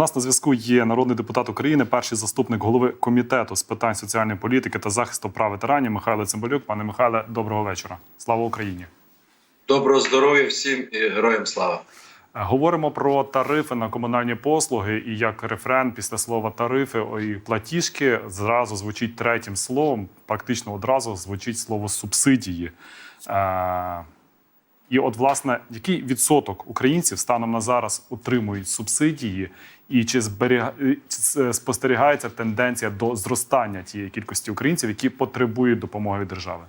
нас на зв'язку є народний депутат України, перший заступник голови комітету з питань соціальної політики та захисту прав ветеранів Михайло Цимбалюк. Пане Михайле, доброго вечора. Слава Україні. Доброго здоров'я всім і героям слава. Говоримо про тарифи на комунальні послуги, і як рефрен після слова тарифи і платіжки зразу звучить третім словом. Практично одразу звучить слово субсидії. Е, і от, власне, який відсоток українців станом на зараз отримують субсидії, і чи зберіга... спостерігається тенденція до зростання тієї кількості українців, які потребують допомоги від держави?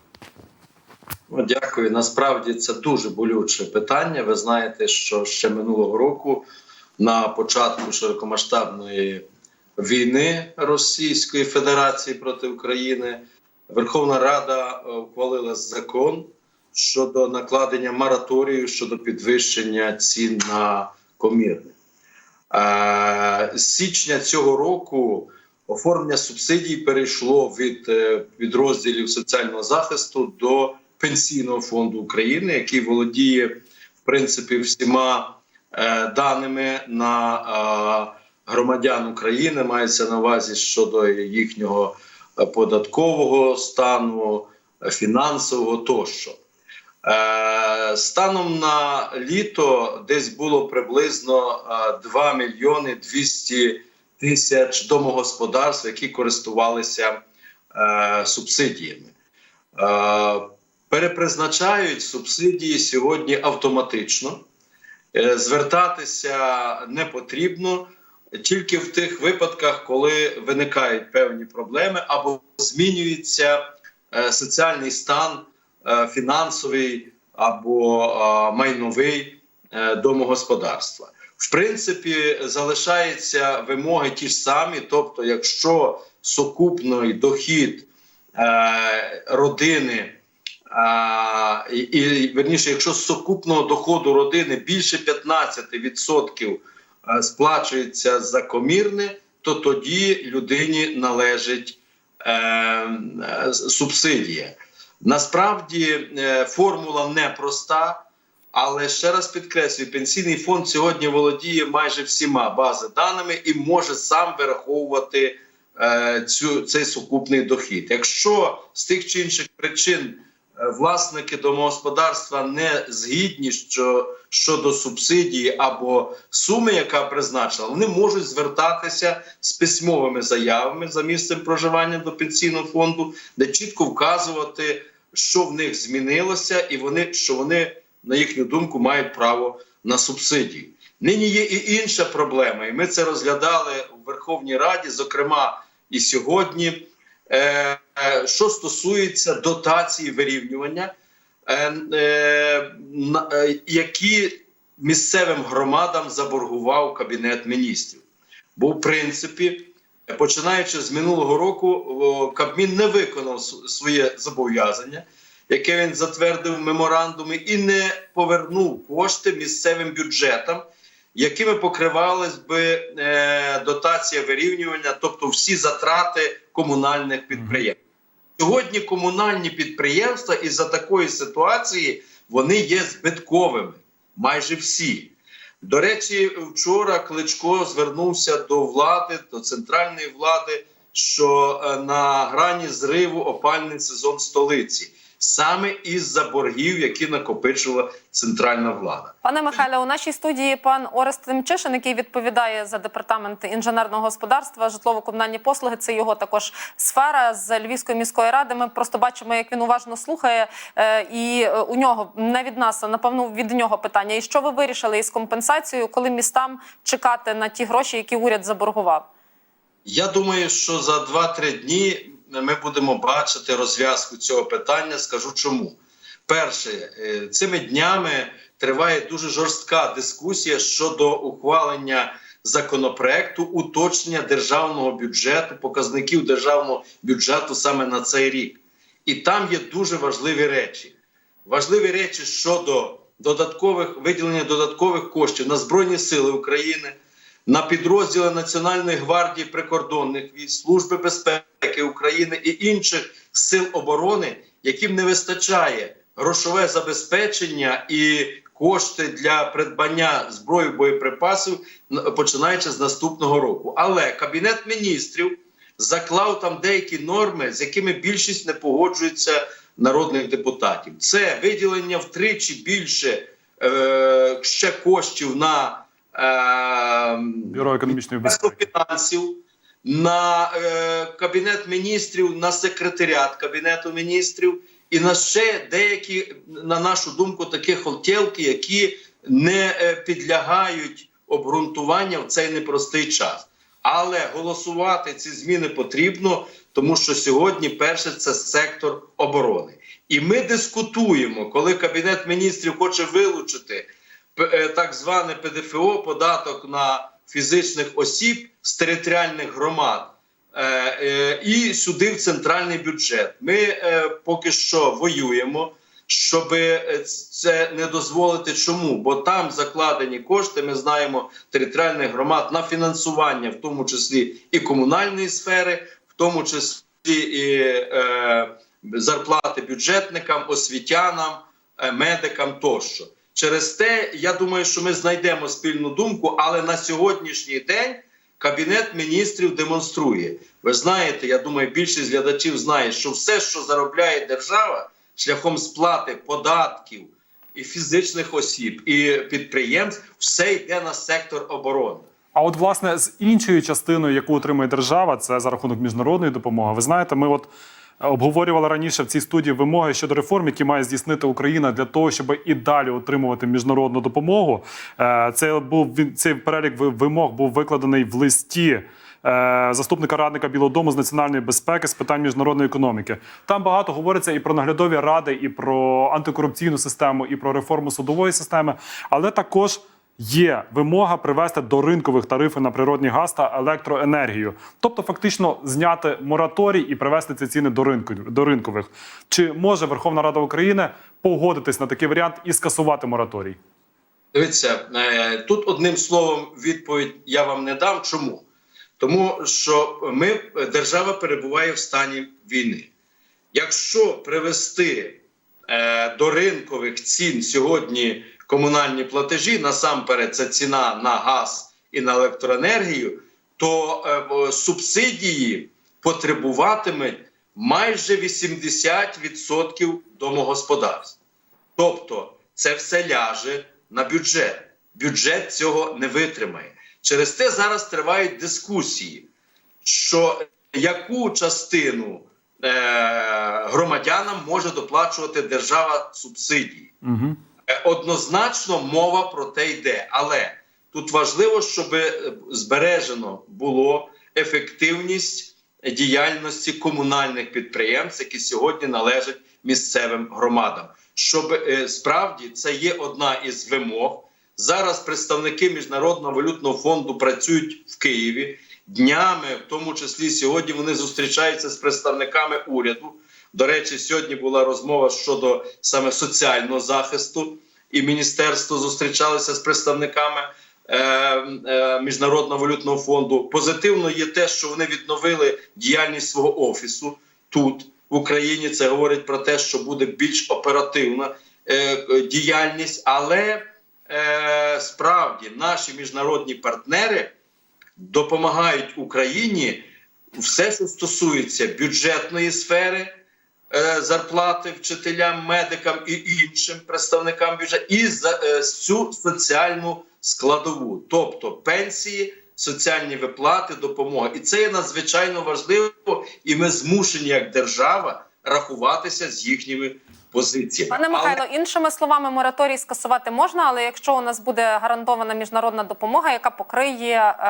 Дякую. Насправді це дуже болюче питання. Ви знаєте, що ще минулого року, на початку широкомасштабної війни Російської Федерації проти України, Верховна Рада е, ухвалила закон щодо накладення мораторію щодо підвищення цін на комірне. Е, З січня цього року оформлення субсидій перейшло від е, підрозділів соціального захисту до Пенсійного фонду України, який володіє в принципі всіма е, даними на громадян України, мається на увазі щодо їхнього податкового стану, фінансового тощо. Е, станом на літо десь було приблизно е, 2 мільйони 200 тисяч домогосподарств, які користувалися е, субсидіями. Е, перепризначають субсидії сьогодні автоматично. Е, Звертатися не потрібно тільки в тих випадках, коли виникають певні проблеми або змінюється е, соціальний стан е, фінансовий або е, майновий е, домогосподарства. В принципі, залишаються вимоги ті ж самі, тобто, якщо сукупний дохід е, родини і, верніше, якщо сукупного доходу родини більше 15% е, сплачується за комірне, то тоді людині належить е, е, субсидія. Насправді е, формула непроста, але ще раз підкреслюю, пенсійний фонд сьогодні володіє майже всіма бази даними і може сам вираховувати е, цю, цей сукупний дохід. Якщо з тих чи інших причин е, власники домогосподарства не згідні що, щодо субсидії або суми, яка призначена, вони можуть звертатися з письмовими заявами за місцем проживання до пенсійного фонду, де чітко вказувати, що в них змінилося, і вони що вони, на їхню думку, мають право на субсидію. Нині є і інша проблема, і ми це розглядали у Верховній Раді, зокрема і сьогодні. Е, що стосується дотації вирівнювання, е, е, які місцевим громадам заборгував Кабінет міністрів. Бо, в принципі, починаючи з минулого року, Кабмін не виконав своє зобов'язання, яке він затвердив в меморандумі, і не повернув кошти місцевим бюджетам, якими покривалась би е, дотація вирівнювання, тобто всі затрати комунальних підприємств. Сьогодні комунальні підприємства із-за такої ситуації вони є збитковими, майже всі. До речі, вчора Кличко звернувся до влади, до центральної влади, що е, на грані зриву опальний сезон столиці, саме із-за боргів, які накопичила центральна влада. Пане Михайле, у нашій студії пан Орест Тимчишин, який відповідає за департамент інженерного господарства, житлово-комунальні послуги. Це його також сфера з Львівської міської ради. Ми просто бачимо, як він уважно слухає, е, і е, у нього не від нас, а напевно від нього питання. І що ви вирішили із компенсацією, коли містам чекати на ті гроші, які уряд заборгував? Я думаю, що за 2-3 дні ми будемо бачити розв'язку цього питання. Скажу чому. Перше, е, цими днями триває дуже жорстка дискусія щодо ухвалення законопроекту уточнення державного бюджету, показників державного бюджету саме на цей рік. І там є дуже важливі речі. Важливі речі щодо додаткових виділення додаткових коштів на Збройні Сили України, на підрозділи Національної гвардії прикордонних військ, Служби безпеки України і інших сил оборони, яким не вистачає грошове забезпечення і кошти для придбання зброї боєприпасів, починаючи з наступного року. Але кабінет міністрів заклав там деякі норми, з якими більшість не погоджується народних депутатів. Це виділення втричі більше е, ще коштів на е, Бюро економічної безпеки. фінансів, на е, кабінет міністрів, на секретаріат кабінету міністрів і на ще деякі, на нашу думку, такі хотілки, які не е, підлягають обґрунтуванню в цей непростий час. Але голосувати ці зміни потрібно, тому що сьогодні перше це сектор оборони. І ми дискутуємо, коли кабінет міністрів хоче вилучити е, так зване ПДФО, податок на фізичних осіб з територіальних громад. е, е, І сюди в центральний бюджет. Ми е, поки що воюємо, щоб це не дозволити. Чому? Бо там закладені кошти. Ми знаємо територіальних громад на фінансування, в тому числі і комунальної сфери, в тому числі і е, зарплати бюджетникам, освітянам, медикам тощо. Через те, я думаю, що ми знайдемо спільну думку, але на сьогоднішній день Кабінет міністрів демонструє. Ви знаєте, я думаю, більшість глядачів знає, що все, що заробляє держава шляхом сплати податків і фізичних осіб, і підприємств, все йде на сектор оборони. А от власне з іншою частиною, яку отримує держава, це за рахунок міжнародної допомоги. Ви знаєте, ми от обговорювали раніше в цій студії вимоги щодо реформ, які має здійснити Україна для того, щоб і далі отримувати міжнародну допомогу. Е, Це був цей перелік вимог був викладений в листі. е, Заступника радника Білого Дому з національної безпеки з питань міжнародної економіки там багато говориться і про наглядові ради, і про антикорупційну систему, і про реформу судової системи, але також є вимога привести до ринкових тарифів на природний газ та електроенергію, тобто фактично зняти мораторій і привести ці ціни до ринку до ринкових. Чи може Верховна Рада України погодитись на такий варіант і скасувати мораторій? Дивіться, е, тут одним словом відповідь я вам не дам. Чому? Тому що ми держава перебуває в стані війни. Якщо привести е, до ринкових цін сьогодні комунальні платежі, насамперед це ціна на газ і на електроенергію, то е, субсидії потребуватимуть майже 80% домогосподарств. Тобто це все ляже на бюджет. Бюджет цього не витримає. Через те зараз тривають дискусії, що яку частину е, громадянам може доплачувати держава субсидії. Угу. Е, Однозначно мова про те йде, але тут важливо, щоб е, збережено було ефективність діяльності комунальних підприємств, які сьогодні належать місцевим громадам. Щоб е, справді це є одна із вимог. Зараз представники міжнародного валютного фонду працюють в Києві днями, в тому числі сьогодні вони зустрічаються з представниками уряду. До речі, сьогодні була розмова щодо саме соціального захисту, і міністерство зустрічалося з представниками е, е, міжнародного валютного фонду. Позитивно є те, що вони відновили діяльність свого офісу тут в Україні. Це говорить про те, що буде більш оперативна е, діяльність, але справді наші міжнародні партнери допомагають Україні все, що стосується бюджетної сфери. Е, Зарплати вчителям, медикам і іншим представникам бюджету, і за цю соціальну складову, тобто пенсії, соціальні виплати, допомога. І це є надзвичайно важливо, і ми змушені як держава рахуватися з їхніми позиціями. Пане Але- іншими словами, мораторій скасувати можна, але якщо у нас буде гарантована міжнародна допомога, яка покриє е,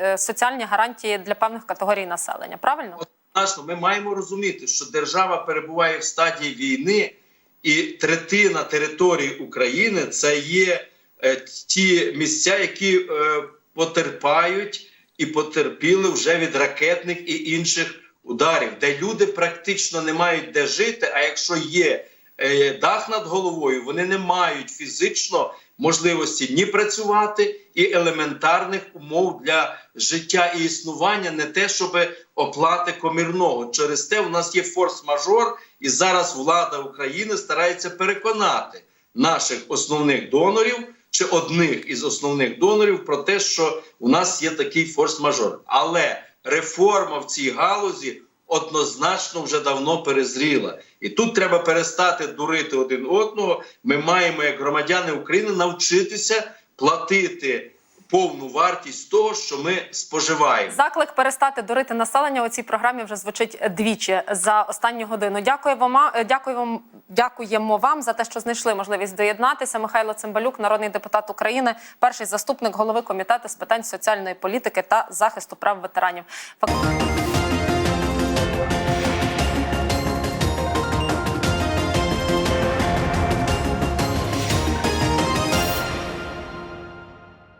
е, соціальні гарантії для певних категорій населення, правильно? Однозначно, ми маємо розуміти, що держава перебуває в стадії війни, і третина території України це є е, ті місця, які е, потерпають і потерпіли вже від ракетних і інших ударів, де люди практично не мають де жити. А якщо є е, дах над головою, вони не мають фізично можливості ні працювати, і елементарних умов для життя і існування, не те, щоб оплати комірного. Через те у нас є форс-мажор, і зараз влада України старається переконати наших основних донорів чи одних із основних донорів про те, що у нас є такий форс-мажор. Але реформа в цій галузі однозначно вже давно перезріла. І тут треба перестати дурити один одного. Ми маємо, як громадяни України, навчитися платити повну вартість того, що ми споживаємо. Заклик перестати дурити населення у цій програмі вже звучить двічі за останню годину. Дякую вам, е, дякую вам, дякуємо вам за те, що знайшли можливість доєднатися. Михайло Цимбалюк, народний депутат України, перший заступник голови комітету з питань соціальної політики та захисту прав ветеранів.